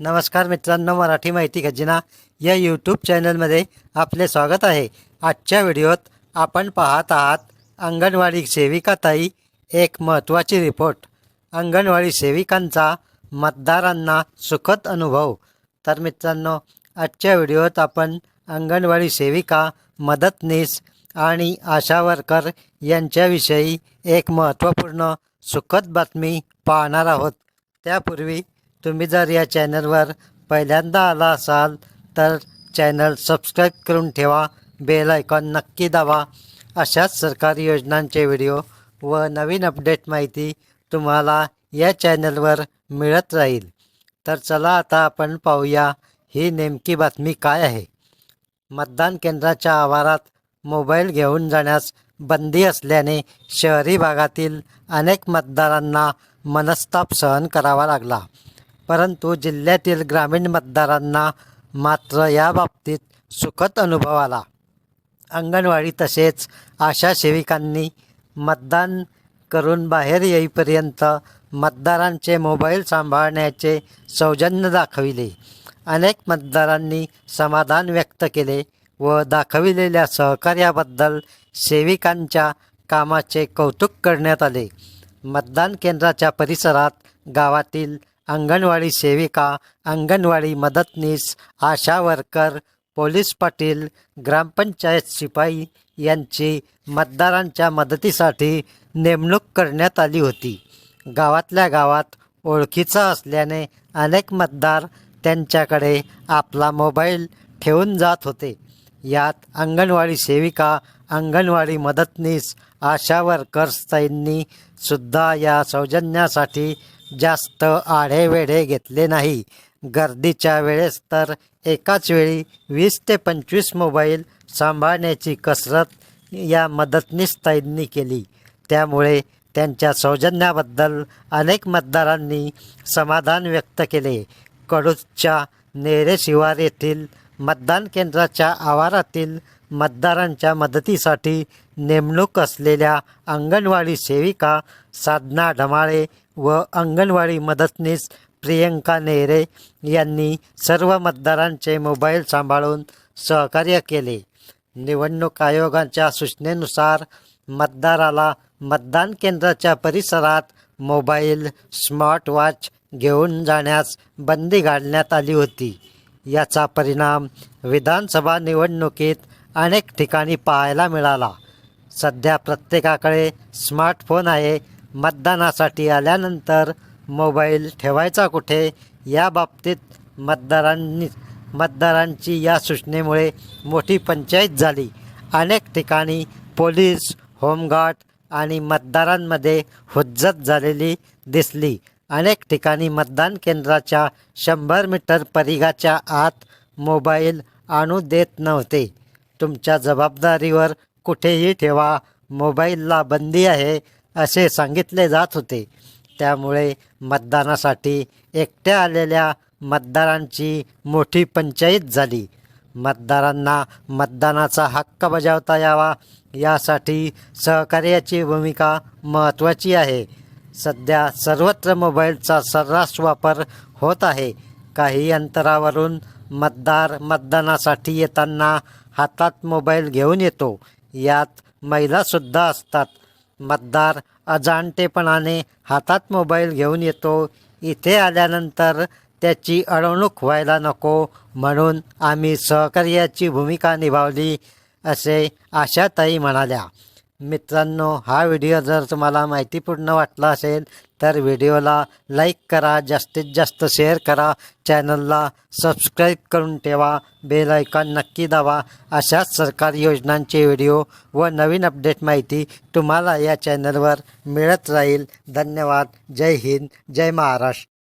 नमस्कार मित्रांनो मराठी माहिती खजिना या यूट्यूब चॅनलमध्ये आपले स्वागत आहे. आजच्या व्हिडिओत आपण पाहत आहात अंगणवाडी सेविकाताई एक महत्त्वाची रिपोर्ट अंगणवाडी सेविकांचा मतदारांना सुखद अनुभव. तर मित्रांनो आजच्या व्हिडिओत आपण अंगणवाडी सेविका मदतनीस आणि आशा वर्कर यांच्याविषयी एक महत्त्वपूर्ण सुखद बातमी पाहणार आहोत. त्यापूर्वी तुम्ही जर या चॅनलवर पहिल्यांदा आला असाल तर चॅनल सबस्क्राईब करून ठेवा बेल आयकॉन नक्की दावा अशाच सरकारी योजनांचे व्हिडिओ व नवीन अपडेट माहिती तुम्हाला या चॅनलवर मिळत राहील. तर चला आता आपण पाहूया ही नेमकी बातमी काय आहे. मतदान केंद्राच्या आवारात मोबाईल घेऊन जाण्यास बंदी असल्याने शहरी भागातील अनेक मतदारांना मनस्ताप सहन करावा लागला. परंतु जिल्ह्यातील ग्रामीण मतदारांना मात्र याबाबतीत सुखद अनुभव आला. अंगणवाडी तसेच आशा सेविकांनी मतदान करून बाहेर येईपर्यंत मतदारांचे मोबाईल सांभाळण्याचे सौजन्य दाखविले. अनेक मतदारांनी समाधान व्यक्त केले व दाखविलेल्या सहकार्याबद्दल सेविकांच्या कामाचे कौतुक करण्यात आले. मतदान केंद्राच्या परिसरात गावातील अंगणवाडी सेविका अंगणवाडी मदतनीस आशा वर्कर पोलीस पाटील ग्रामपंचायत शिपाई यांची मतदारांच्या मदतीसाठी नेमणूक करण्यात आली होती. गावातल्या गावात ओळखीचा असल्याने अनेक मतदार त्यांच्याकडे आपला मोबाईल ठेवून जात होते. यात अंगणवाडी सेविका अंगणवाडी मदतनीस आशा वर्कर्स सुद्धा या सौजन्यासाठी जास्त आढेवेढे घेतले नाही. गर्दीच्या वेळेस तर एकाच वेळी वीस ते पंचवीस मोबाईल सांभाळण्याची कसरत या मदतनीसताईंनी केली. त्यामुळे त्यांच्या सौजन्याबद्दल अनेक मतदारांनी समाधान व्यक्त केले. कडूजच्या नेरे शिवार येथील मतदान केंद्राच्या आवारातील मतदारांच्या मदतीसाठी नेमणूक असलेल्या अंगणवाडी सेविका साधना ढमाळे व अंगणवाडी मदतनीस प्रियंका नेहरे यांनी सर्व मतदारांचे मोबाईल सांभाळून सहकार्य केले. निवडणूक आयोगाच्या सूचनेनुसार मतदाराला मतदान केंद्राच्या परिसरात मोबाईल स्मार्टवॉच घेऊन जाण्यास बंदी घालण्यात आली होती. याचा परिणाम विधानसभा निवडणुकीत अनेक ठिकाणी पाहायला मिळाला. सध्या प्रत्येकाकडे स्मार्टफोन आहे. मतदानासाठी आल्यानंतर मोबाईल ठेवायचा कुठे? या बाबतीत मतदारांनी मतदारांची या सूचनेमुळे मोठी पंचायत झाली. अनेक ठिकाणी पोलीस होमगार्ड आणि मतदारांमध्ये हुज्जत झालेली दिसली. अनेक ठिकाणी मतदान केंद्राच्या शंभर मीटर परिघाच्या आत मोबाईल आणू देत नव्हते. तुमच्या जबाबदारीवर कुठेही ठेवा. मोबाईलला बंदी आहे असे सांगितले जात होते. त्यामुळे मतदानासाठी एकट्या आलेल्या मतदारांची मोठी पंचायत झाली. मतदारांना मतदानाचा हक्क बजावता यावा यासाठी सहकार्याची भूमिका महत्त्वाची आहे. सध्या सर्वत्र मोबाईलचा सर्रास वापर होत आहे. काही अंतरावरून मतदार मतदानासाठी येताना हातात मोबाईल घेऊन येतो. यात महिलासुद्धा असतात. मतदार अजाणतेपणाने हातात मोबाईल घेऊन येतो. इथे आल्यानंतर त्याची अडवणूक व्हायला नको म्हणून आम्ही सहकार्याची भूमिका निभावली असे आशाताई म्हणाल्या. मित्रांनो हा व्हिडिओ जर तुम्हाला माहितीपूर्ण वाटला असेल तर व्हिडिओला लाईक करा जास्तीत जास्त शेअर करा चॅनलला सबस्क्राईब करून ठेवा बेल आयकॉन नक्की दावा अशाच सरकारी योजनांचे व्हिडिओ व नवीन अपडेट माहिती तुम्हाला या चॅनलवर मिळत राहील. धन्यवाद. जय हिंद. जय महाराष्ट्र.